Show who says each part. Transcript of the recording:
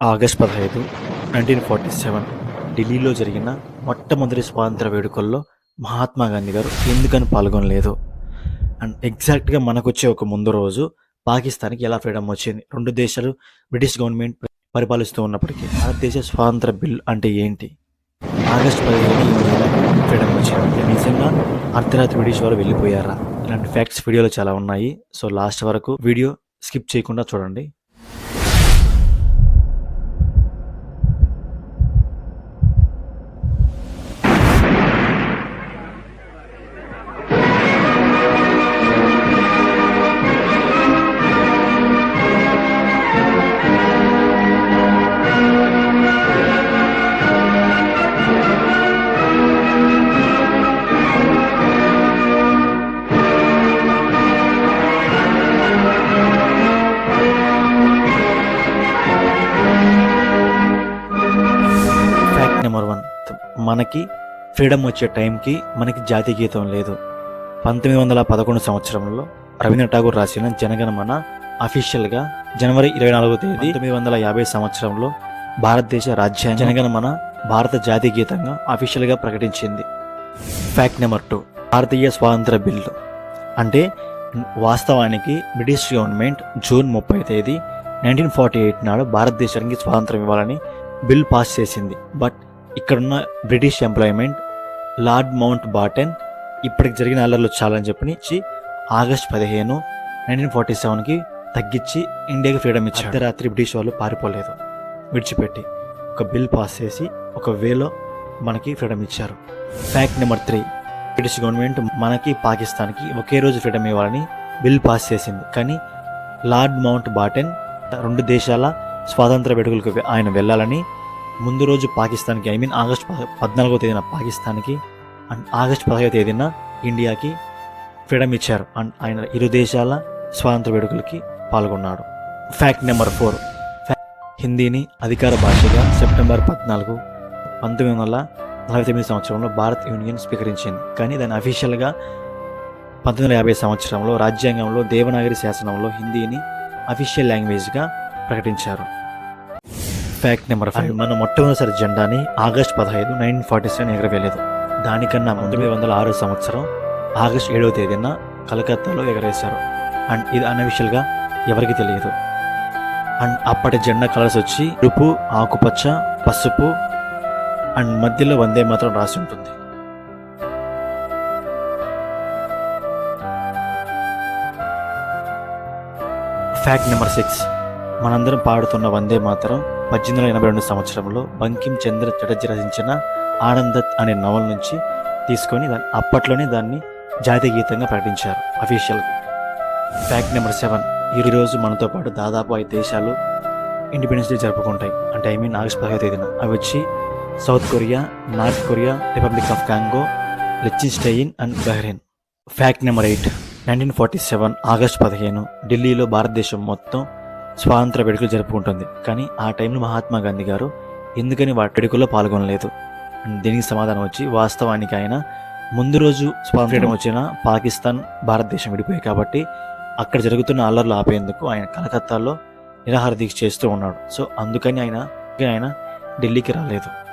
Speaker 1: August పదహైదు nineteen forty seven ఢిల్లీలో జరిగిన మొట్టమొదటి స్వాతంత్ర వేడుకల్లో మహాత్మా గాంధీ గారు ఎందుకని పాల్గొనలేదు? అండ్ ఎగ్జాక్ట్గా మనకొచ్చే ఒక ముందు రోజు పాకిస్తాన్కి ఎలా ఫ్రీడమ్ వచ్చింది? రెండు దేశాలు బ్రిటిష్ గవర్నమెంట్ పరిపాలిస్తూ ఉన్నప్పటికీ భారతదేశ స్వాతంత్ర బిల్ అంటే ఏంటి? ఆగస్ట్ పదిహేను ఫ్రీడమ్ వచ్చింది. నిజంగా అర్ధరాత్రి బ్రిటిష్ వారు వెళ్ళిపోయారా? ఇలాంటి ఫ్యాక్ట్స్ వీడియోలో చాలా ఉన్నాయి. సో లాస్ట్ వరకు వీడియో స్కిప్ చేయకుండా చూడండి. మనకి ఫ్రీడమ్ వచ్చే టైంకి మనకి జాతీయ గీతం లేదు. పంతొమ్మిది వందల పదకొండు సంవత్సరంలో రవీంద్ర ఠాగూర్ రాసిన జనగణమన అఫీషియల్గా జనవరి ఇరవై నాలుగో తేదీ తొమ్మిది వందల యాభై సంవత్సరంలో భారతదేశ రాజ్యాంగ జనగణమన భారత జాతీయ గీతంగా అఫీషియల్గా ప్రకటించింది. ఫ్యాక్ట్ నెంబర్ టూ భారతీయ స్వాతంత్ర బిల్లు. అంటే వాస్తవానికి బ్రిటిష్ గవర్నమెంట్ జూన్ ముప్పై తేదీ నైన్టీన్ ఫార్టీ ఎయిట్ నాడు భారతదేశానికి స్వాతంత్రం ఇవ్వాలని బిల్ పాస్ చేసింది. బట్ ఇక్కడున్న British employment Lord Mountbatten ఇప్పటికి జరిగిన అల్లర్లు చాలని చెప్పనిచ్చి ఆగస్ట్ పదిహేను నైన్టీన్ ఫార్టీ సెవెన్కి తగ్గించి ఇండియాకి ఫ్రీడమ్ ఇచ్చి రాత్రి బ్రిటిష్ వాళ్ళు పారిపోలేదు. విడిచిపెట్టి ఒక బిల్ పాస్ చేసి ఒక వేలో మనకి ఫ్రీడమ్ ఇచ్చారు. Fact number three. British government మనకి పాకిస్తాన్కి ఒకే రోజు ఫ్రీడమ్ ఇవ్వాలని బిల్ పాస్ చేసింది. కానీ లార్డ్ మౌంట్ బాటెన్ రెండు దేశాల స్వాతంత్ర వేడుకలకు ఆయన వెళ్ళాలని ముందు రోజు పాకిస్తాన్కి ఐ మీన్ ఆగస్ట్ ప- పద్నాలుగో తేదీన పాకిస్తాన్కి అండ్ ఆగస్ట్ పదహైదో తేదీన ఇండియాకి ఫ్రీడమ్ ఇచ్చారు. అండ్ ఆయన ఇరు దేశాల స్వాతంత్ర వేడుకలకి పాల్గొన్నాడు. ఫ్యాక్ట్ నెంబర్ ఫోర్ హిందీని అధికార భాషగా సెప్టెంబర్ పద్నాలుగు పంతొమ్మిది వందల నలభై తొమ్మిది సంవత్సరంలో భారత్ యూనియన్ స్వీకరించింది. కానీ దాని అఫీషియల్గా పంతొమ్మిది వందల యాభై సంవత్సరంలో రాజ్యాంగంలో దేవనాగరి శాసనంలో హిందీని అఫీషియల్ లాంగ్వేజ్గా ప్రకటించారు. ఫ్యాక్ట్ నెంబర్ ఫైవ్ మన మొట్టమొదటిసారి జెండాని ఆగస్ట్ పదహైదు నైన్టీన్ ఫార్టీ సెవెన్ ఎగరవేయలేదు. దానికన్నా పంతొమ్మిది వందల ఆరో సంవత్సరం ఆగస్ట్ ఏడవ తేదీన కలకత్తాలో ఎగరేశారు. అండ్ ఇది అన్అఫీషియల్గా ఎవరికి తెలియదు. అండ్ అప్పటి జెండా కలర్స్ వచ్చి ఎరుపు ఆకుపచ్చ పసుపు అండ్ మధ్యలో వందే మాత్రం రాసి ఉంటుంది. ఫ్యాక్ట్ నెంబర్ సిక్స్ మనందరం పాడుతున్న వందే మాత్రం పద్దెనిమిది వందల ఎనభై రెండు సంవత్సరంలో బంకిం చంద్ర చటర్జీ రచించిన ఆనందత్ అనే నవల నుంచి తీసుకొని దాన్ని అప్పట్లోనే దాన్ని జాతీయ గీతంగా ప్రకటించారు అఫీషియల్గా. Fact number seven. ఈరోజు మనతో పాటు దాదాపు ఐదు దేశాలు ఇండిపెండెన్స్ డే జరుపుకుంటాయి. అంటే ఐ మీన్ ఆగస్ట్ పదహైదు తేదీన. అవి వచ్చి South Korea North Korea Republic of Congo Liechtenstein and Bahrain. Fact number eight. Nineteen forty seven August పదిహేను. ఢిల్లీలో భారతదేశం మొత్తం స్వాతంత్ర వేడుకలు జరుపుకుంటుంది. కానీ ఆ టైంలో మహాత్మా గాంధీ గారు ఎందుకని వాటి వేడుకల్లో పాల్గొనలేదు. దీనికి సమాధానం వచ్చి వాస్తవానికి ఆయన ముందు రోజు స్వాతంత్రం వచ్చిన పాకిస్తాన్ భారతదేశం విడిపోయాయి కాబట్టి అక్కడ జరుగుతున్న అల్లర్లు ఆపేందుకు ఆయన కలకత్తాలో నిరాహార దీక్ష చేస్తూ ఉన్నాడు. సో అందుకని ఆయన ఆయన ఢిల్లీకి రాలేదు.